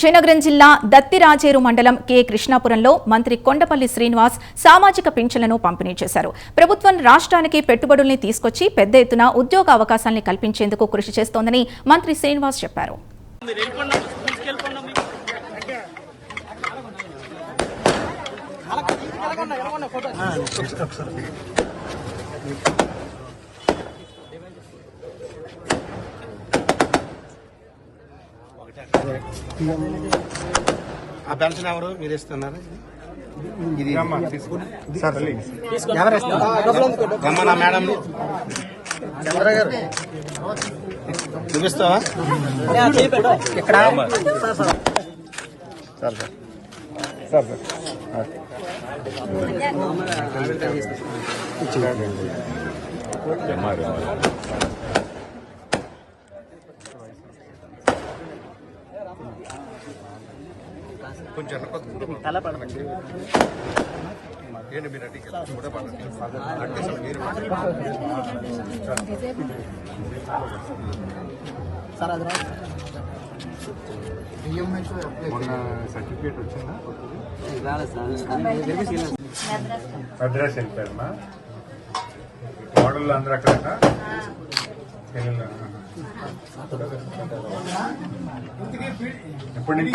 విజయనగరం జిల్లా దత్తిరాజేరు మండలం కె. కృష్ణాపురంలో మంత్రి కొండపల్లి శ్రీనివాస్ సామాజిక పింఛన్లను పంపిణీ చేశారు. ప్రభుత్వం రాష్ట్రానికి పెట్టుబడుల్ని తీసుకొచ్చి పెద్ద ఎత్తున ఉద్యోగ అవకాశాల్ని కల్పించేందుకు కృషి చేస్తోందని మంత్రి శ్రీనివాస్ చెప్పారు. ఆ పెన్షన్ ఎవరు? మీరు ఇస్తున్నారు? ఇది రమ్మన్నా మేడం. చూపిస్తావా? ఇక్కడ. మొన్న సర్టిఫికేట్ వచ్చిందా మద్రాస్ వెళ్ళిపోయారమ్మా మోడల్ అందరూ అక్కడ ఎప్పటి నుంచి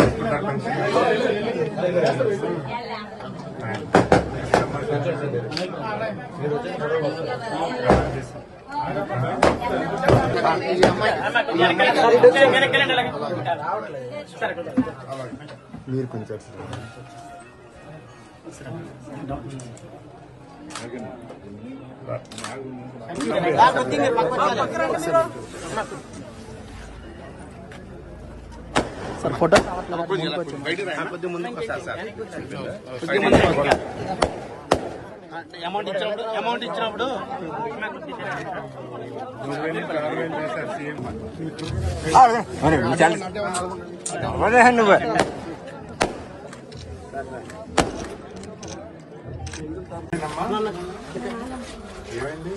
మీరు కొంచెం ఫోటో సార్ వస్తారు. అమౌంట్ ఇచ్చినప్పుడు అమౌంట్ ఇచ్చినప్పుడు నువ్వేం ఏమైంది?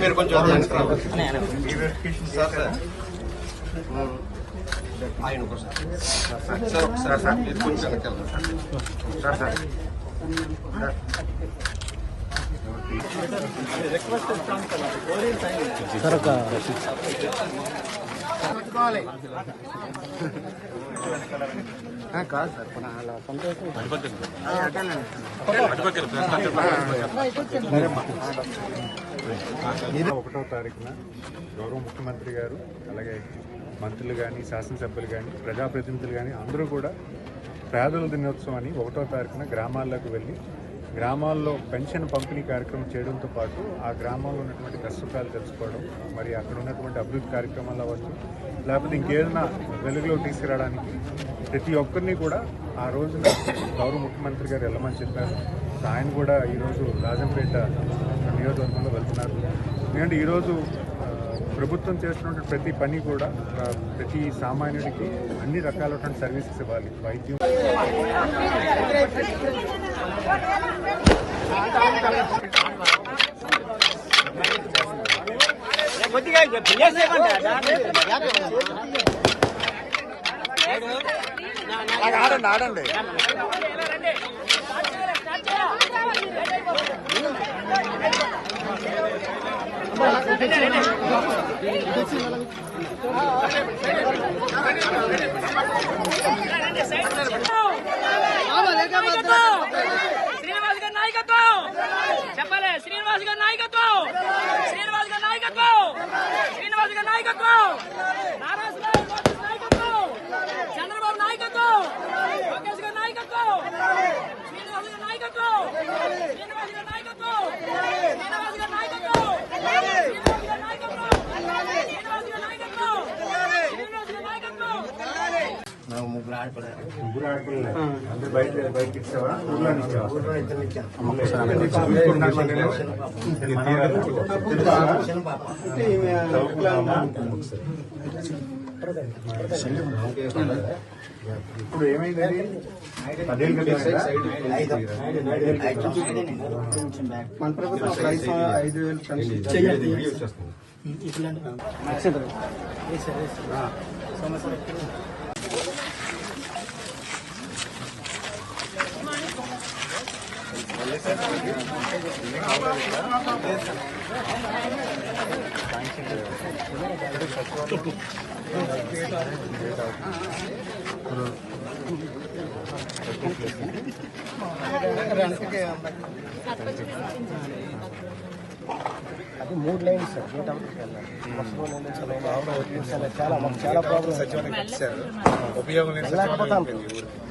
మీరు కొంచెం అర్థం సార్ సార్ ఒకసారి సార్ మీరు కొంచెం సార్ సార్ కాదు సార్ అలా ఒకటో తారీఖున గౌరవ ముఖ్యమంత్రి గారు అలాగే మంత్రులు కానీ శాసనసభ్యులు కానీ ప్రజాప్రతినిధులు కానీ అందరూ కూడా పేదల దినోత్సవం అని ఒకటో తారీఖున గ్రామాల్లోకి వెళ్ళి గ్రామాల్లో పెన్షన్ పంపిణీ కార్యక్రమం చేయడంతో పాటు ఆ గ్రామాల్లో ఉన్నటువంటి కష్టకాలు తెలుసుకోవడం మరి అక్కడ ఉన్నటువంటి అభివృద్ధి కార్యక్రమాలు అవ్వచ్చు లేకపోతే ఇంకేదైనా వెలుగులో తీసుకురావడానికి ప్రతి ఒక్కరిని కూడా ఆ రోజున గౌరవ ముఖ్యమంత్రి గారు వెళ్ళమని చెప్పారు. ఆయన కూడా ఈరోజు రాజంపేట నియోజకవర్గంలో వెళ్తున్నారు. ఎందుకంటే ఈరోజు ప్రభుత్వం చేస్తున్నటువంటి ప్రతి పని కూడా ప్రతి సామాన్యుడికి అన్ని రకాలైనటువంటి సర్వీసెస్ ఇవ్వాలి. వైద్యం. ఆడండి ఆడండి శ్రీనివాస్ గారి నాయకత్వం చెప్పాలి శ్రీనివాస్ గారి నాయకత్వం శ్రీనివాస్ గారి నాయకత్వం శ్రీనివాస్ గారి నాయకత్వం నారా లోకేష్ నాయకత్వం చంద్రబాబు నాయకత్వం లోకేష్ గారి నాయకత్వం శ్రీనివాస్ గారి నాయకత్వం శ్రీనివాస్ గారి నాయకత్వం శ్రీనివాస్ గారి నాయకత్వం శ్రీనివాస్ గారి నాయకత్వం శ్రీనివాస్ గారి నాయకత్వం శ్రీనివాస్ గారి నాయకత్వం ముగ్గురు ఆడపిల్లలే అందరూ బయట బయటకి ఇచ్చావా ఊర్లో ఇచ్చావా తీసుకుంటున్నాను నేను. ఇది తీరాలి. చదువుకున్నావా? ఇప్పుడు ఏమైంది? పదేళ్ళు మన ప్రభుత్వం ఒక ఐదు ఐదు వేలు పెన్షన్ అది మూడు లైన్స్ సార్ గేట్ అవుట్కి వెళ్ళాలి ఫస్ట్ రోడ్ నుంచి లైన్ అవుట్ చాలా చాలా మాకు చాలా ప్రాబ్లమ్ ఉపయోగం లేదు వెళ్ళకపోతాం ఇక్కడ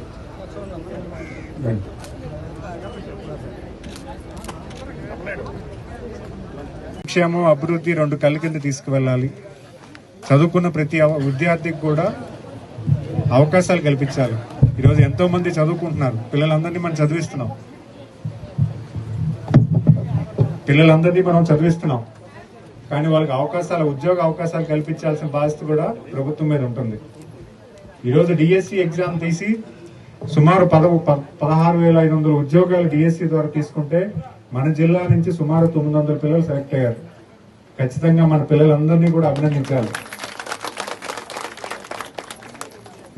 సంక్షేమం అభివృద్ధి రెండు కళ్ళ కింద తీసుకువెళ్ళాలి. చదువుకున్న ప్రతి విద్యార్థికి కూడా అవకాశాలు కల్పించాలి. ఈరోజు ఎంతోమంది చదువుకుంటున్నారు. పిల్లలందరినీ మనం చదివిస్తున్నాం. పిల్లలందరినీ మనం చదివిస్తున్నాం. కానీ వాళ్ళకి అవకాశాలు ఉద్యోగ అవకాశాలు కల్పించాల్సిన బాధ్యత కూడా ప్రభుత్వం మీద ఉంటుంది. ఈరోజు డిఎస్సి ఎగ్జామ్ తీసి సుమారు పదవు ప- పదహారు వేల ఐదు వందల ఉద్యోగాలు డిఎస్సి ద్వారా తీసుకుంటే మన జిల్లా నుంచి సుమారు తొమ్మిది వందల పిల్లలు సెలెక్ట్ అయ్యారు. ఖచ్చితంగా మన పిల్లలందరినీ కూడా అభినందించాలి.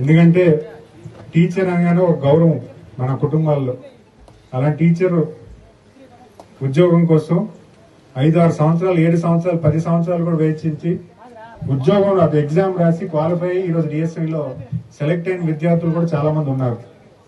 ఎందుకంటే టీచర్ అనగానే ఒక గౌరవం మన కుటుంబాల్లో. అలాంటి టీచర్ ఉద్యోగం కోసం ఐదు ఆరు సంవత్సరాలు ఏడు సంవత్సరాలు పది సంవత్సరాలు కూడా వేచించి ఉద్యోగం అది ఎగ్జామ్ రాసి క్వాలిఫై ఈరోజు డిఎస్సిలో సెలెక్ట్ అయిన విద్యార్థులు కూడా చాలామంది ఉన్నారు.